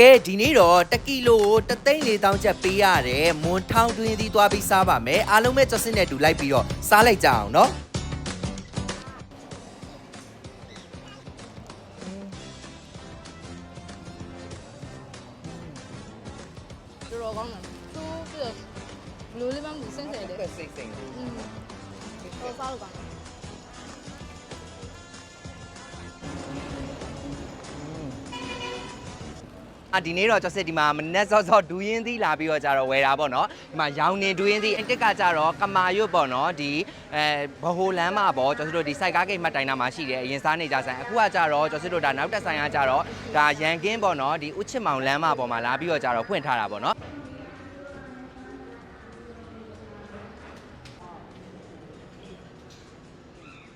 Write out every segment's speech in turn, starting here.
ကဲဒီနေ့တော့1ကီလိုကို3သိန်း4000ကျပ်ပေးရတယ်မွန်ထောင်းတွင်းသီးသွားပြီးစားပါမယ်အားလုံးပဲကြော်စစ်နဲ့တူလိုက်ပြီးတော့စားလိုက်ကြအောင်နော်တော်တော်ကောင်းတယ်သူပြီးတော့ဘလိုလေးမှမသိစင်စဲတယ် စိတ်စိတ်อืมတော်စားလို့ အာဒီနေ့တော့ကြော်စစ်ဒီမှာမနက်စောစောဒူးရင်းသီးလာပြီးတော့ကြတော့ဝယ်တာပေါ့နော်ဒီမှာရောင်နေဒူးရင်းသီးအတစ်ကကြတော့ကမာရွတ်ပေါ့နော်ဒီအဲဘဟိုလမ်းမှာပေါ့ကြော်စစ်တို့ဒီစိုက်ကားဂိတ်မှတ်တိုင်နာမှာရှိတယ်အရင်စားနေကြဆိုင်အခုကကြတော့ကြော်စစ်တို့ဒါနောက်တက်ဆိုင်ကကြတော့ဒါရန်ကင်းပေါ့နော်ဒီဥချစ်မောင်လမ်းမှာပေါ်မှာလာပြီးတော့ကြတော့ဖွင့်ထားတာပေါ့နော်ဘယ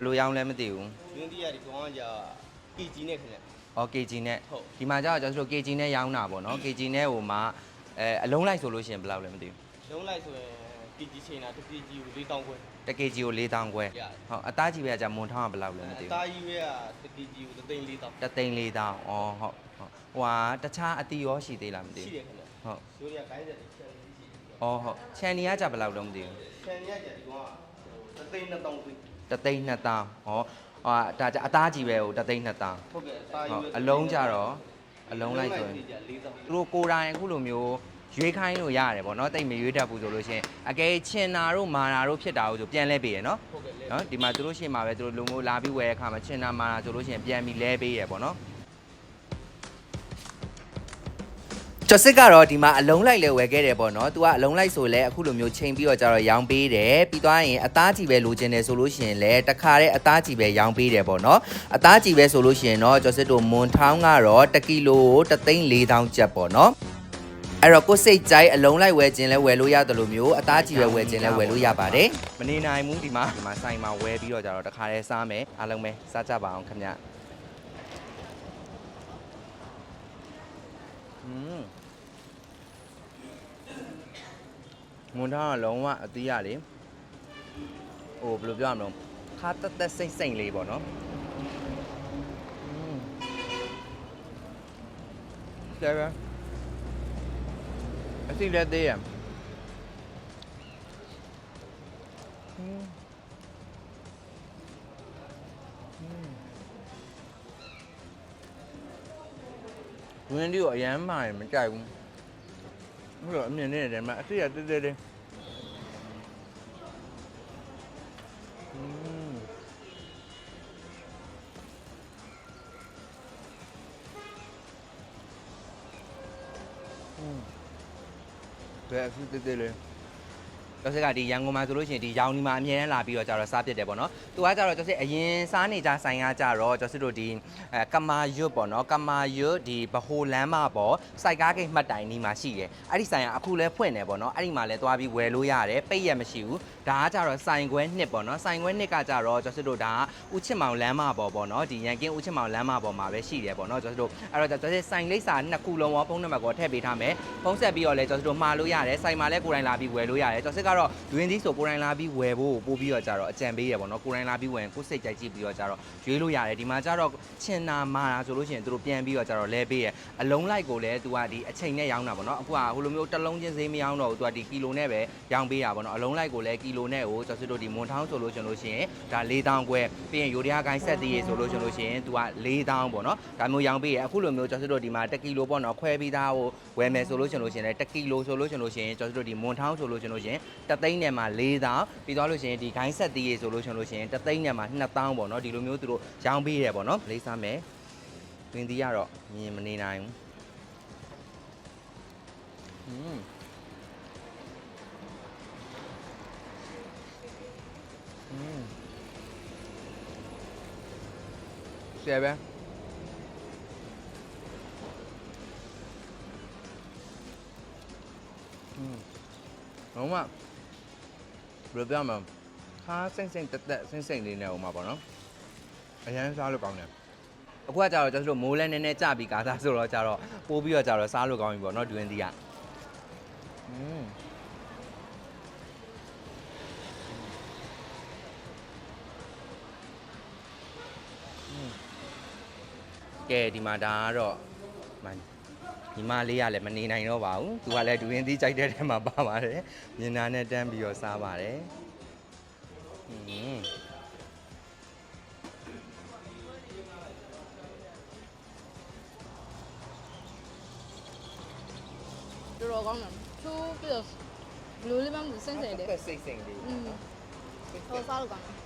်လိုရောင်းလဲမသိဘူးရင်းတီးရဒီကောင်ကကြာ KG နဲ့ခင်ဗျ။ အော် KG နဲ့ဟုတ်ဒီမှာကျတော့ကျွန်တော်တို့ KG နဲ့ရောင်းတာပေါ့နော်။ KG နဲ့ဟိုမှာအဲအလုံးလိုက်ဆိုလို့ရှိရင်ဘယ်လောက်လဲမသိဘူးလုံးလိုက်ဆိုရင် KG ချိန်တာတစ် KG ကို4000ခွဲ။တစ် KG ကို4000ခွဲရတယ်။ဟုတ်အသားကြီးပဲကကြာမွန်ထောင်းကဘယ်လောက်လဲမသိအဘူးသားကြီးပဲကတစ် KG ကို3သိန်း4000။တသိန်း4000။အော်ဟုတ်ဟုတ်။ဟိုဟာတခြားအတီရောရှိသေးလားမသိရှိဘူးတယ်ခင်ဗျ။ဟုတ်ဆိုရခိုင်းတဲ့ချက်လေးရှိတယ်။အော်ဟုတ်။ချန်နီကကြာဘယ်လောက်လုံးမသိဘူးချန်ရကြာဒီကောင်က3သိန်း2000ခွဲ။တသိန်း2000။ဟော ဟာဒါကြအသားကြီးပဲဟိုတသိန်း2000ဟုတ်ကဲ့အသား။ကြီးဟုတ်ပဲအလုံးကြတော့အလုံးလိုက်ဆိုရင်ကြာ4000သူတို့ကိုယ်တိုင်အခုလိုမျိုးရွေးခိုင်းလို့ရတယ်ပေါ့နော်တိတ်မရွေးတတ်ဘူးဆိုလို့ရှိရင်အကယ်ချင်နာတို့မာနာတို့ဖြစ်တာကိုဆိုပြန်လဲပေးရနော်ဟုတ်ကဲ့လေနော်ဒီမှာသူတို့ရှေ့မှာပဲသူတို့လူမျိုးလာပြီးဝယ်တဲ့အခါမှာချင်နာမာနာဆိုလို့ရှိရင်ပြန်ပြီးလဲပေးရပေါ့နော် ကျော်စစ်ကတော့ဒီမှာအလုံးလိုက်လဲဝယ်ခဲ့တယ်ပေါ့နော်။ तू ကအလုံးလိုက်ဆိုလဲအခုလိုမျိုးချိန်ပြီးတော့ကြတော့ရောင်းပေးတယ်။ပြီးသွားရင်အသားကြီးပဲလိုချင်တယ်ဆိုလို့ရှိရင်လဲတခါတည်းအသားကြီးပဲရောင်းပေးတယ်ပေါ့နော်။အသားကြီးပဲဆိုလို့ရှိရင်တော့ကျော်စစ်တို့မွန်ထောင်းကတော့1ကီလိုကို3သိန်း4000ကျပ်ပေါ့နော်။အဲ့တော့ကိုယ်စိတ်ကြိုက်အလုံးလိုက်ဝယ်ခြင်းလဲဝယ်လို့ရတယ်လို့မျိုးအသားကြီးပဲဝယ်ခြင်းလဲဝယ်လို့ရပါတယ်။မနေနိုင်ဘူးဒီမှာဒီမှာဆိုင်မှာဝယ်ပြီးတော့ကြတော့တခါတည်းစားမယ်အားလုံးပဲစားကြပါအောင်ခင်ဗျ။อืม မွန်ထားကလုံးဝအသီးရလေဟိုဘယ်လိုပြောရမလဲခါတက်တက်စိမ့်စိမ့်လေးပေါ့နော်ကျဲပဲအစီလက်သေးရဝင်းဒီကိုအရန်မှမကြိုက်ဘူး ဘယ်လိုအမြင်နဲ့တယ်မှာအစီရတေးသေးလေးอืมอืมဘယ်အစီတေးသေးလေး ကျော်စစ်ကဒီရန်ကုန်မှာဆိုလို့ရှိရင်ဒီရောင်ဒီမှာအမြဲတမ်းလာပြီးတော့ကြတော့စားပြစ်တယ်ပေါ့နော်။သူကကြတော့ကျော်စစ်အရင်စားနေကြဆိုင်ကကြတော့ကျော်စစ်တို့ဒီအဲကမာရွတ်ပေါ့နော်။ကမာရွတ်ဒီဘဟိုလမ်းမပေါ့စိုက်ကားဂိတ်မှတ်တိုင်ဒီမှာရှိတယ်။အဲ့ဒီဆိုင်ကအခုလဲဖွင့်တယ်ပေါ့နော်။အဲ့ဒီမှာလဲသွားပြီးဝယ်လို့ရတယ်။ပိတ်ရမရှိဘူး။ဒါကကြတော့ဆိုင်ခွဲနှစ်ပေါ့နော်။ဆိုင်ခွဲနှစ်ကကြတော့ကျော်စစ်တို့ဒါကဥချစ်မောင်လမ်းမပေါ်ပေါ့နော်။ဒီရန်ကင်းဥချစ်မောင်လမ်းမပေါ်မှာပဲရှိတယ်ပေါ့နော်။ကျော်စစ်တို့အဲ့တော့ကျော်စစ်ဆိုင်လိပ်စာနှစ်ခုလုံးရောဖုန်းနံပါတ်ကိုထည့်ပေးထားမယ်။ဖုန်းဆက်ပြီးတော့လဲကျော်စစ်တို့မှာလို့ရတယ်။ဆိုင်မှာလဲကိုယ်တိုင်လာပြီးဝယ်လို့ရတယ်။ကျော်စစ်ကတော့ဒွင်းသီးဆိုကိုယ်တိုင်လာပြီးဝယ်ဖို့ပို့ပြီးတော့ကြတော့အကြံပေးရပေါ့နော်။ကိုယ်တိုင်လာပြီးဝယ်ရင်ကိုယ်စိတ်ကြိုက်ကြည့်ပြီးတော့ကြတော့ရွေးလို့ရတယ်။ဒီမှာကြတော့ချင်နာမာတာဆိုလို့ရှိရင်သူတို့ပြန်ပြီးတော့ကြတော့လဲပေးရ။အလုံးလိုက်ကိုလည်းသူကဒီအချိန်နဲ့ရောင်းတာပေါ့နော်။အခုကဟိုလိုမျိုးတစ်လုံးချင်းဈေးမရောင်းတော့ဘူး။သူကဒီကီလိုနဲ့ပဲရောင်းပေးတာပေါ့နော်။အလုံးလိုက်ကိုလည်းကီလိုနဲ့ကိုကျော်စစ်တို့ဒီမွန်ထောင်းဆိုလို့ရှင်လို့ရှိရင်ဒါ4000ခွဲပြီးရင်ယူရီးယားကိုင်းဆက်သေးရေဆိုလို့ရှင်လို့ရှိရင်သူက4000ပေါ့နော်။ဒါမျိုးရောင်းပေးရအခုလိုမျိုးကျော်စစ်တို့ဒီမှာ1ကီလိုပေါ့နော်ခွဲပြီးသားဟိုဝယ်မယ်ဆိုလို့ရှင်လို့ရှင်လည်း1ကီလိုဆိုလို့ရှင်လို့ရှင်ကျော်စစ်တို့ဒီမွန်ထောင်းဆိုလို့ရှင်လို့ရှင်တသိန်းနဲ့မှ4000ပြီးသွားလို့ရှင်ဒီကိုင်းဆက်သေးရေဆိုလို့ရှင်လို့ရှင်တသိန်းနဲ့မှ2000ပေါ့နော်ဒီလိုမျိုးသူတို့ရောင်းပေးတယ်ပေါ့နော်လေးစားမယ်တွင်သီးရတော့မြင်မနေနိုင်ဘူးอืม อืมเสียไปอืมလုံးဝ ဘယ်လိုပြောမလဲခါစိမ့်စိမ့်တက်တက်စိမ့်စိမ့်လေးနဲ့ဟိုမှာပေါ့နော်အရန်စားလို့ကောင်းတယ်အခုကကြတော့ကျွန်တော်တို့မိုးလဲနည်းနည်းကြပြီးကားစားဆိုတော့ကြတော့ပိုးပြီးတော့ကြတော့စားလို့ကောင်းပြီပေါ့နော်ဒွင်းသီးကอืมကဲဒီမှာဒါကတော့မန် ညီမလေးကလည်းမနေနိုင်တော့ပါဘူးသူကလည်းဒူရင်သီးကြိုက်တဲ့ထဲမှာပါပါတယ်မြင်နာနဲ့တန်းပြီးတော့စားပါတယ်ဟင်းတော်တော်ကောင်းတယ်သူပြီးတော့ဘယ်လိုလေးမှမသိစင်စင်တယ် စိတ်စိတ်လေးอืมဟောစားလို့ကောင်းတယ်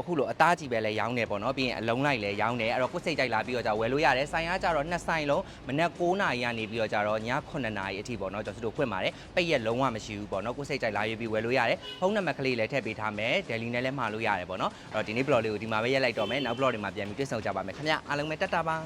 အခုလိုအသားကြီးပဲလဲရောင်းနေပေါ့နော်ပြီးရင်အလုံးလိုက်လဲရောင်းနေအဲ့တော့ကိုယ်စိတ်ကြိုက်လာပြီးတော့じゃဝယ်လို့ရတယ်ဆိုင်ကကြတော့နှစ်ဆိုင်လုံးမနက်9နာရီကနေပြီးတော့ကြတော့ည9နာရီအထိပေါ့နော်ကျွန်တော်တို့ဖွင့်ပါတယ်ပိတ်ရက်လုံးဝမရှိဘူးပေါ့နော်ကိုယ်စိတ်ကြိုက်လာရေးပြီးဝယ်လို့ရတယ်ဖုန်းနံပါတ်ကလေးလည်းထည့်ပေးထားမယ်ဒယ်လီနဲ့လည်းမှာလို့ရတယ်ပေါ့နော်အဲ့တော့ဒီနေ့ blog လေးကိုဒီမှာပဲရက်လိုက်တော့မယ်နောက် blog တွေမှာပြန်ပြီးတွေ့ဆုံကြပါမယ်ခင်ဗျအားလုံးပဲတက်တာပါ